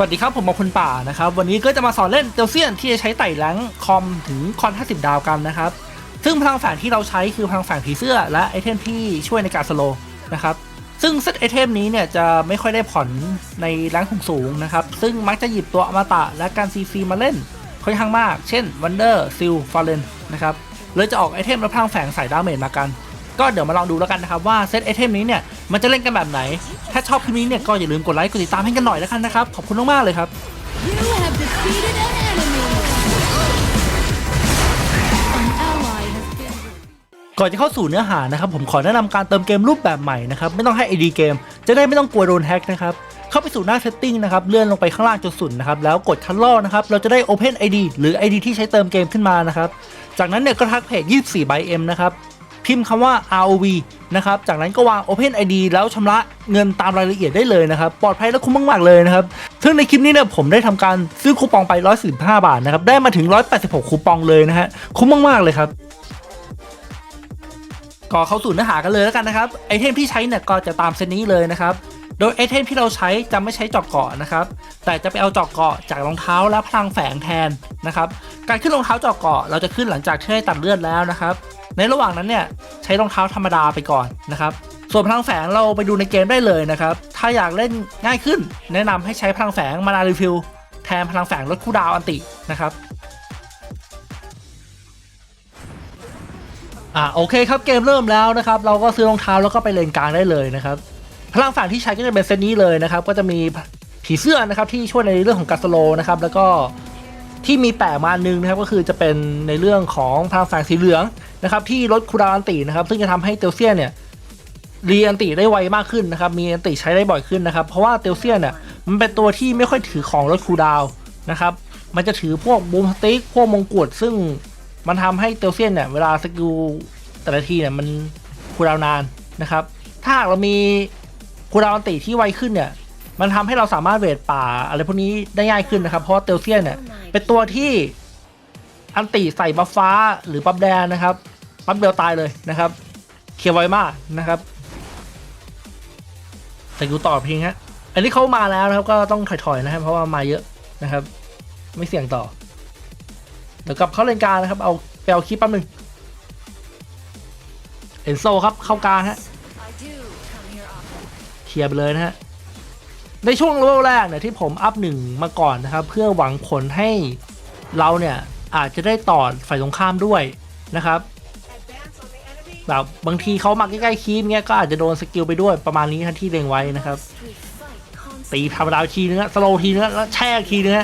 วัสดีครับผมมาคุณป่านะครับ วันนี้ก็จะมาสอนเล่นเตลเซียนที่จะใช้ไต่แรงคอมถึงคอน 50 ดาวกันนะครับ ซึ่งพลังแฝงที่เราใช้คือพลังแฝงผีเสื้อและไอเทมที่ช่วยในการสโลนะครับ ซึ่งเซตไอเทมนี้เนี่ยจะไม่ค่อยได้ผ่อนในแรงสูงนะครับ ซึ่งมักจะหยิบตัวอมตะและการซีซีมาเล่นค่อนข้างมาก เช่น Wonder Seal Fallen นะครับเลยจะออกไอเทมและพลังแฝงใส่ดาเมจมากัน ก็เดี๋ยวมาลองดูแล้วกันนะครับว่าเซตไอเทมนี้เนี่ยมันจะเล่นกันแบบไหน ถ้าชอบคลิปนี้เนี่ยก็อย่าลืมกดไลค์กดติดตามให้กันหน่อยแล้วกันนะครับขอบคุณมากๆเลยครับ You have defeated an enemy. An ally has been ก่อนจะเข้าสู่เนื้อหานะครับผมขอแนะนำการเติมเกมรูปแบบใหม่นะครับไม่ต้องให้ ID เกม จะได้ไม่ต้องกลัวโดนแฮ็กนะครับเข้าไปสู่หน้า setting นะครับเลื่อนลงไปข้างล่างจนสุดนะครับแล้วกดคันล่อนะครับเราจะได้ Open ID หรือ ID ที่ใช้เติมเกมขึ้นมานะครับจากนั้นเนี่ยก็ทักเพจ24 by M นะครับ พิมพ์คำว่า ROV นะครับ จากนั้นก็วาง Open ID แล้วชำระเงินตามรายละเอียดได้เลยนะครับ ปลอดภัยและคุ้มมากๆเลยนะครับ ซึ่งในคลิปนี้เนี่ยผมได้ทำการซื้อคูปองไป 145 บาทนะครับ ได้มาถึง 186 คูปองเลยนะฮะ คุ้มมากๆเลยครับก็เข้าสู่เนื้อหากันเลยแล้วกันนะครับ ไอเทมที่ใช้เนี่ยก็จะตามเซตนี้เลยนะครับ โดยไอเทมที่เราใช้จะไม่ใช้จอกเกาะนะครับ แต่จะไปเอาจอกเกาะจากรองเท้าและพลังแฝงแทนนะครับ การขึ้นรองเท้าจอกเกาะเราจะขึ้นหลังจากที่ได้ตัดเลือดแล้วนะครับ ในระหว่างนั้นเนี่ยใช้รองเท้าธรรมดาไปก่อนนะครับส่วนพลังแฝงเราไปดูในเกมได้เลยนะครับ ถ้าอยากเล่นง่ายขึ้น แนะนำให้ใช้พลังแฝงมานารีฟิลแทนพลังแฝงลดคูลดาวอันตินะครับอ่าโอเคครับเกมเริ่มแล้วนะครับ เราก็ซื้อรองเท้าแล้วก็ไปเลนกลางได้เลยนะครับ พลังฝั่งที่ใช้ก็จะเป็นเซตนี้เลยนะครับ ก็จะมีผีเสื้อนะครับที่ช่วยในเรื่องของกาสโลนะครับ แล้วก็ที่มีแปะมาอันนึงนะครับก็คือจะเป็นในเรื่องของพลังฝั่งสีเหลือง นะครับที่ลดคูดาวอันตินะครับซึ่งจะทำให้เตลเซียนเนี่ยรีอันติได้ไวมากขึ้นนะครับมีอันติใช้ได้บ่อยขึ้นนะครับเพราะว่าเตลเซียนเนี่ยมันเป็นตัวที่ไม่ค่อยถือของลดคูดาวนะครับมันจะถือพวกบูมสติ๊กพวกมงกุฎซึ่งมันทำให้เตลเซียนเนี่ยเวลาสกิลแต่ละทีเนี่ยมันคูดาวนานนะครับถ้าหากเรามีคูดาวอันติที่ไวขึ้นเนี่ยมันทำให้เราสามารถเวทป่าอะไรพวกนี้ได้ง่ายขึ้นนะครับ เพราะเตลเซียนเนี่ยเป็นตัวที่ อันติใส่บัฟฟ้าหรือบัฟแดงนะครับบัฟเดียวตายเลยนะครับเคลียร์ไวมากนะครับแต่ดูต่อเพียงฮะอันนี้เขามาแล้วนะครับ ก็ต้องถอยๆนะครับเพราะว่ามาเยอะนะครับ ไม่เสี่ยงต่อเดี๋ยวกลับเข้าเลนกลางนะครับ เอาไปเอาคลิปแป๊บหนึงเอ็นโซครับเข้ากลางฮะเคลียร์ไปเลยนะฮะในช่วงเลเวลแรกเนี่ยที่ผมอัพหนึ่งมาก่อนนะครับ เพื่อหวังผลให้เราเนี่ย อาจจะได้ต่อฝ่ายตรงข้ามด้วยนะครับแบบบางทีเขามาใกล้ๆคีมเงี้ยก็อาจจะโดนสกิลไปด้วยประมาณนี้ครับที่เล็งไว้นะครับ ตีธรรมดาทีนึงสโลทีนึงแล้วแช่ทีนึง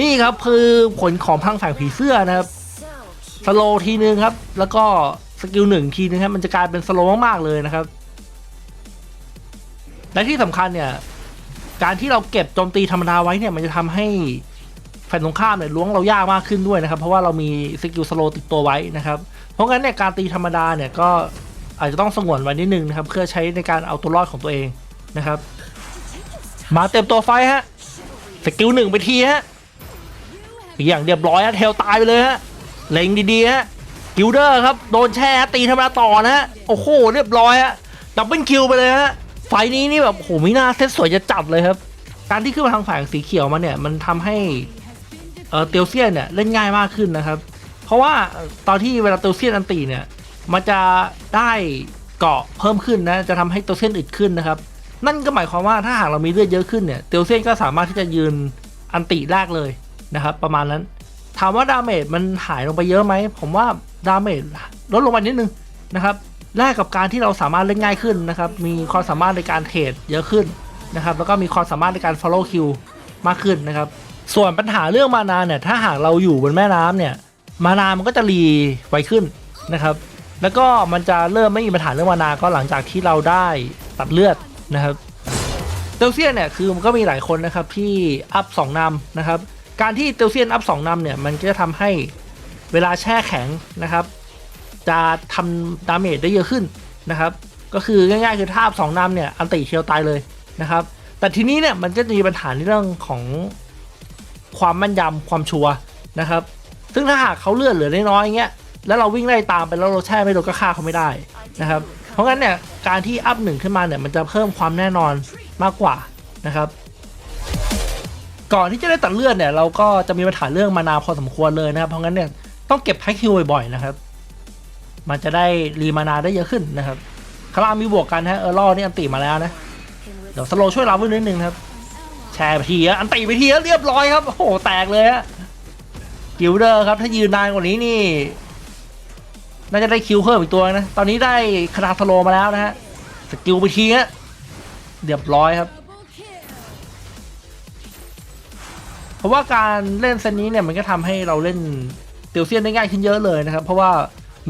นี่ครับคือผลของพังแฝงผีเสื้อนะครับสโลทีนึงครับ แล้วก็สกิลหนึ่งทีนึงครับมันจะกลายเป็นสโลมากๆเลยนะครับ และที่สำคัญเนี่ย การที่เราเก็บโจมตีธรรมดาไว้เนี่ยมันจะทำให้ ฝ่ายตรงข้ามเนี่ยล้วงเรายากมากขึ้นด้วยนะครับ เพราะว่าเรามีสกิลสโลติดตัวไว้นะครับ เพราะงั้นเนี่ยการตีธรรมดาเนี่ยก็อาจจะต้องสงวนไว้นิดนึงนะครับ เพื่อใช้ในการเอาตัวรอดของตัวเองนะครับ มาเต็มตัวไฟฮะสกิลหนึ่งไปทีฮะอย่างเรียบร้อยฮะเทลตายไปเลยฮะเล็งดีๆฮะกิลเดอร์ครับโดนแช่ตีธรรมดาต่อนะฮะโอ้โหเรียบร้อยฮะดับเบิลคิวไปเลยฮะไฟนี้นี่แบบโอ้โหไม่น่าเซตสวยจะจัดเลยครับ การที่ขึ้นมาทางฝ่ายสีเขียวมาเนี่ยมันทำให้ เออเตลเซียนเนี่ยเล่นง่ายมากขึ้นนะครับ เพราะว่าตอนที่เวลาเตลเซียนอันตีเนี่ยมันจะได้เกาะเพิ่มขึ้นนะจะทำให้เตลเซียนอึดขึ้นนะครับ นั่นก็หมายความว่าถ้าหากเรามีเลือดเยอะขึ้นเนี่ยเตลเซียนก็สามารถที่จะยืนอันติแรกเลยนะครับ ประมาณนั้น ถามว่าดาเมจมันหายลงไปเยอะไหมผมว่าดาเมจลดลงมานิดนึงนะครับแลกกับการที่เราสามารถเล่นง่ายขึ้นนะครับ มีความสามารถในการเทรดเยอะขึ้นนะครับ แล้วก็มีความสามารถในการ follow kill มากขึ้นนะครับ ส่วนปัญหาเรื่องมานาเนี่ยถ้าหากเราอยู่บนแม่น้ำเนี่ย มานามันก็จะรีไวขึ้นนะครับ แล้วก็มันจะเริ่มไม่มีปัญหาเรื่องมานาก็หลังจากที่เราได้ตัดเลือดนะครับเตลเซียนเนี่ยคือมันก็มีหลายคนนะครับที่อัพสองนำนะครับ การที่เตลเซียนอัพสองนำเนี่ยมันก็จะทำให้เวลาแช่แข็งนะครับ จะทำดาเมจได้เยอะขึ้นนะครับ ก็คือง่ายๆคือถ้าอัพสองนำเนี่ยอันติเชียวตายเลยนะครับ แต่ทีนี้เนี่ยมันก็จะมีปัญหาในเรื่องของ ความมั่นยำความชัวนะครับ ซึ่งถ้าหากเขาเลือดเหลือน้อยๆอย่างเงี้ยแล้วเราวิ่งไล่ตามไปแล้วเราแช่ไม่โดนก็ฆ่าเขาไม่ได้นะครับ เพราะงั้นเนี่ยการที่อัพหนึ่งขึ้นมาเนี่ยมันจะเพิ่มความแน่นอนมากกว่านะครับก่อนที่จะได้ตัดเลือดเนี่ยเราก็จะมีปัญหาเรื่องมานาพอสมควรเลยนะครับ เพราะงั้นเนี่ยต้องเก็บแพ็คฮิวบ่อยๆนะครับ มันจะได้รีมานาได้เยอะขึ้นนะครับคารามีบวกกันฮะเออล่อนี่อันติมาแล้วนะ เดี๋ยวสโลช่วยเราไว้นิดนึงครับ แชร์ไปทีอะอันติไปทีแล้วเรียบร้อยครับ โอ้โห แตกเลยฮะกิลเดอร์ครับ ถ้ายืนนานกว่านี้นี่ น่าจะได้คิวเพิ่มอีกตัวนะ ตอนนี้ได้คาราสโลมาแล้วนะฮะ สกิลไปทีฮะเรียบร้อยครับ เพราะว่าการเล่นเซนนี้เนี่ยมันก็ทำให้เราเล่นเตียวเซียนได้ง่ายขึ้นเยอะเลยนะครับ เพราะว่า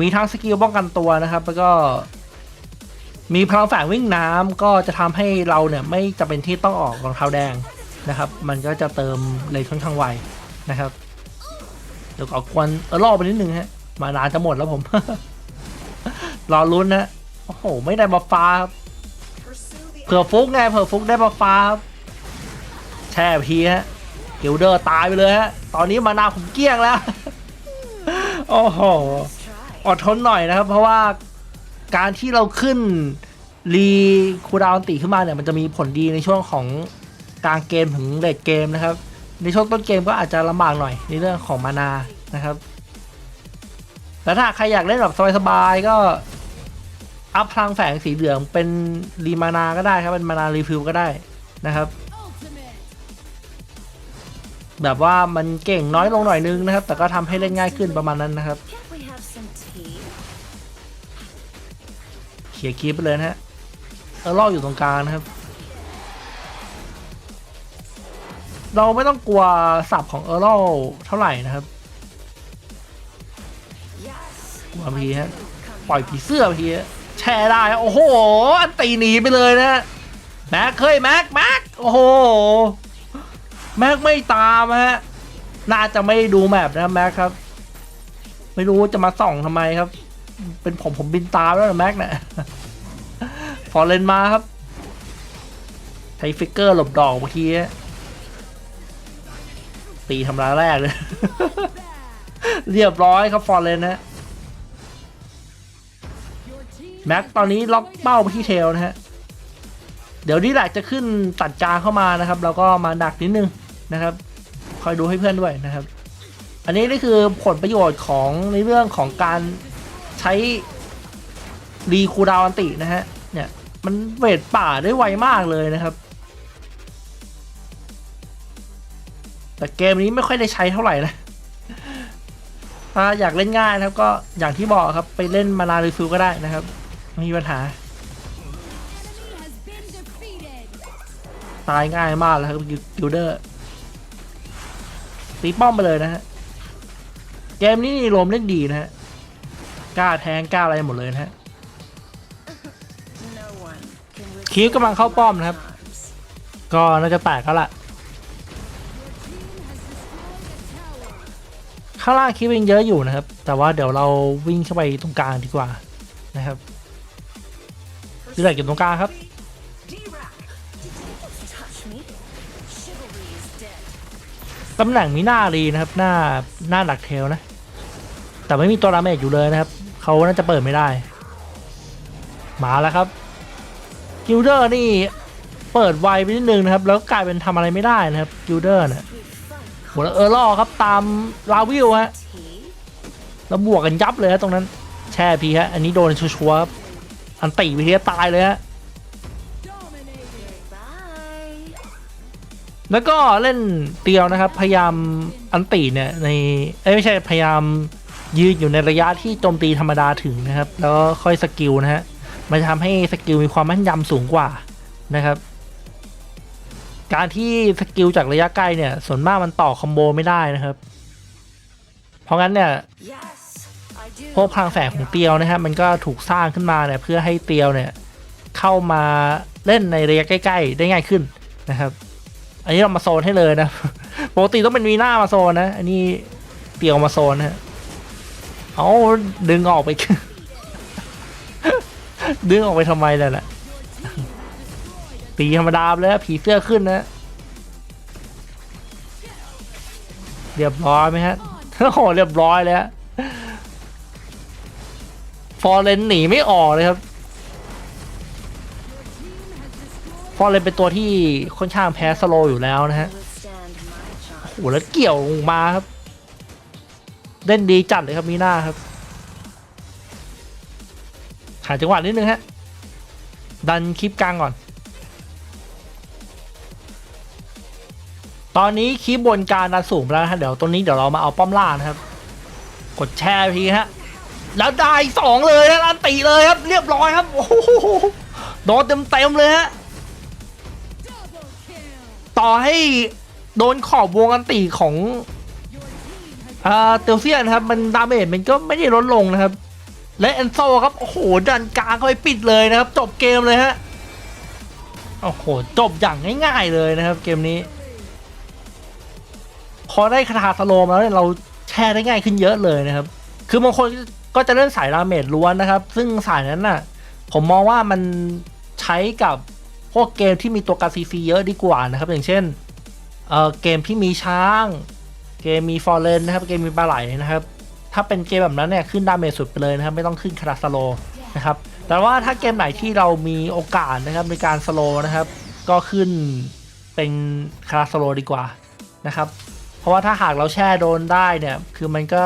มีทั้งสกิลป้องกันตัวนะครับ แล้วก็มีพลังแฝงวิ่งน้ำก็จะทำให้เราเนี่ยไม่จำเป็นที่ต้องออกรองเท้าแดง นะครับ มันก็จะเติมเลยค่อนข้างไวนะครับ เดี๋ยวขอควนเออล่อไปนิดนึงฮะ มานานจะหมดแล้วผม รอลุ้นนะ โอ้โห ไม่ได้บัฟฟ้าครับเผื่อฟุกไงเผื่อฟุกได้บัฟฟ้าครับแช่ไปทีฮะกิลเดอร์ตายไปเลยฮะ ตอนนี้มานาผมเกลี้ยงแล้ว โอ้โห อดทนหน่อยนะครับ เพราะว่าการที่เราขึ้นรีคูดาวน์ตีขึ้นมาเนี่ย มันจะมีผลดีในช่วงของ กลางเกมถึงเลดเกมนะครับ ในช่วงต้นเกมก็อาจจะลำบากหน่อยในเรื่องของมานานะครับแต่ถ้าใครอยากเล่นแบบสบายๆก็อัพพลังแฝงสีเหลืองเป็นรีมานาก็ได้ครับเป็นมานารีฟิลก็ได้นะครับ แบบว่ามันเก่งน้อยลงหน่อยนึงนะครับ แต่ก็ทำให้เล่นง่ายขึ้นประมาณนั้นนะครับเขี่ยคีบไปเลยนะฮะเออล่ออยู่ตรงกลางนะครับ เราไม่ต้องกลัวสับของเออล่อเท่าไหร่นะครับกลัวพีฮะปล่อยผีเสื้อพีฮะแช่ได้ โอ้โห อันตีหนีไปเลยนะ แม็กเคยแม็กแม็กโอ้โห แม็กไม่ตามฮะ น่าจะไม่ดูแมปนะแม็กครับ ไม่รู้จะมาส่องทำไมครับ เป็นผมผมบินตามแล้วนะแม็กเนี่ยฟอร์เรนมาครับใช้ฟิกเกอร์หลบดอกเมื่อกี้ฮะ ตีทำร้ายแรกเลย เรียบร้อยครับฟอร์เรนนะ แม็กตอนนี้ล็อกเป้าไปที่เทลนะฮะ เดี๋ยวนี้แหละจะขึ้นตัดจางเข้ามานะครับเราก็มาดักนิดนึงนะครับ คอยดูให้เพื่อนด้วยนะครับ อันนี้นี่คือผลประโยชน์ของในเรื่องของการใช้รีคูดาวอันตินะฮะ เนี่ยมันเวทป่าได้ไวมากเลยนะครับ แต่เกมนี้ไม่ค่อยได้ใช้เท่าไหร่นะถ้าอยากเล่นง่ายนะครับ ก็อย่างที่บอกครับไปเล่นมานารีฟิลก็ได้นะครับไม่มีปัญหา has been defeated. ตายง่ายมากแล้วครับกิลเดอร์ตีป้อมไปเลยนะฮะเกมนี้นี่โรมเล่นดีนะฮะกล้าแทงกล้าอะไรหมดเลยนะฮะ No one can คีฟกำลังเข้าป้อมนะครับ ก็น่าจะแตกแล้วล่ะ ข้างล่างคีฟยังเยอะอยู่นะครับ แต่ว่าเดี๋ยวเราวิ่งเข้าไปตรงกลางดีกว่านะครับดูแลเก็บตรงกลางครับตำแหน่งมีหน้ารีนะครับ หน้าหน้าหลักเทลนะ แต่ไม่มีตัวดาเมจอยู่เลยนะครับ เขาน่าจะเปิดไม่ได้ มาแล้วครับกิลเดอร์นี่เปิดไวไปนิดนึงนะครับ แล้วกลายเป็นทำอะไรไม่ได้นะครับกิลเดอร์เนี่ย โหแล้วเออร์ล่อครับตามลาวิลฮะแล้วบวกกันยับเลยฮะตรงนั้น แช่พีฮะ อันนี้โดนชัวร์ครับอันตีไปทีตายเลยฮะ แล้วก็เล่นเตียวนะครับ พยายามอันตีเนี่ยในเอ้ไม่ใช่พยายามยืนอยู่ในระยะที่โจมตีธรรมดาถึงนะครับ แล้วก็ค่อยสกิลนะฮะ มันจะทำให้สกิลมีความแม่นยำสูงกว่านะครับ การที่สกิลจากระยะใกล้เนี่ย ส่วนมากมันต่อคอมโบไม่ได้นะครับ เพราะงั้นเนี่ยพวกพลังแฝงของเตียวนะฮะมันก็ถูกสร้างขึ้นมาเนี่ยเพื่อให้เตียวเนี่ยเข้ามาเล่นในระยะใกล้ๆ ได้ง่ายขึ้นนะครับ อันนี้เรามาโซนให้เลยนะปกติต้องเป็นวีน่ามาโซนนะอันนี้เตียวมาโซนนะเอาดึงออกไป ดึงออกไปทำไมล่ะน่ะ ตีธรรมดาไปเลยผีเสื้อขึ้นนะ เรียบร้อยไหมฮะโอ้โหเรียบร้อยเลยฮะฟอร์เรนหนีไม่ออกเลยครับฟอร์เรนเป็นตัวที่ค่อนข้างแพ้สโลอยู่แล้วนะฮะ Withstand my หแล้วเกี่ยวมาครับเล่นดีจัดเลยครับมีหน้าครับหาจังหวะนิดนึงฮะดันคลิปกลางก่อน ตอนนี้คลิปบนการดันสูงแล้วนะฮะเดี๋ยวตรงนี้เดี๋ยวเรามาเอาป้อมล่านะครับ กดแชร์ไปทีฮะแล้วได้สองเลยนะอันตีเลยครับ เรียบร้อยครับโอ้โหโดนเต็มเต็มๆเลยฮะต่อให้โดนขอบวงอันตีของอ่าเตลเซียนครับ มันดาเมจมันก็ไม่ได้ลดลงนะครับ และแอนโซครับ โอ้โห ดันกลางเข้าไปปิดเลยนะครับ จบเกมเลยฮะ โอ้โห จบอย่างง่ายๆเลยนะครับเกมนี้ พอได้คาถาสโลมาแล้วเนี่ยเราแช่ได้ง่ายขึ้นเยอะเลยนะครับ คือบางคนก็จะเล่นสายดาเมจล้วนนะครับ ซึ่งสายนั้นน่ะ ผมมองว่ามันใช้กับพวกเกมที่มีตัวการซีซีเยอะดีกว่านะครับ อย่างเช่นเเกมที่มีช้าง เกมมีฟอร์เรนนะครับ เกมมีปลาไหลนะครับ ถ้าเป็นเกมแบบนั้นเนี่ยขึ้นดาเมจสุดไปเลยนะครับ ไม่ต้องขึ้นคาราสโลนะครับ แต่ว่าถ้าเกมไหนที่เรามีโอกาสนะครับในการสโลนะครับ ก็ขึ้นเป็นคาราสโลดีกว่านะครับ เพราะว่าถ้าหากเราแช่โดนได้เนี่ย คือมันก็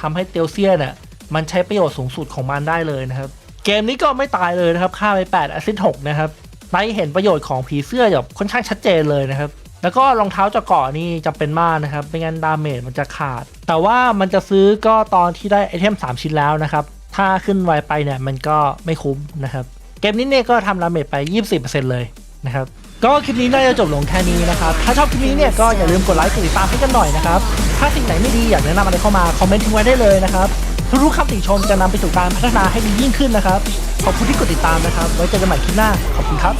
ทำให้เตลเซียเนี่ยมันใช้ประโยชน์สูงสุดของมันได้เลยนะครับ เกมนี้ก็ไม่ตายเลยนะครับค่าไป8แอซิสต์6นะครับได้เห็นประโยชน์ของผีเสื้อแบบค่อนข้างชัดเจนเลยนะครับ แล้วก็รองเท้าจะเกาะนี่จำเป็นมากนะครับไม่งั้นดาเมจมันจะขาด แต่ว่ามันจะซื้อก็ตอนที่ได้ไอเทม 3 ชิ้นแล้วนะครับ ถ้าขึ้นไวไปเนี่ยมันก็ไม่คุ้มนะครับ เกมนี้เนี่ยก็ทำดาเมจไป 20%เลยนะครับ ก็คลิปนี้น่าจะจบลงแค่นี้นะครับ ถ้าชอบคลิปนี้เนี่ยก็อย่าลืมกดไลค์กดติดตามให้กันหน่อยนะครับ ถ้าสิ่งไหนไม่ดีอยากแนะนำอะไรเข้ามาคอมเมนต์ทิ้งไว้ได้เลยนะครับ ทุกๆคำติชมจะนำไปสู่การพัฒนาให้ดียิ่งขึ้นนะครับ ขอบคุณที่กดติดตามนะครับ ไว้เจอกันใหม่คลิปหน้า ขอบคุณครับ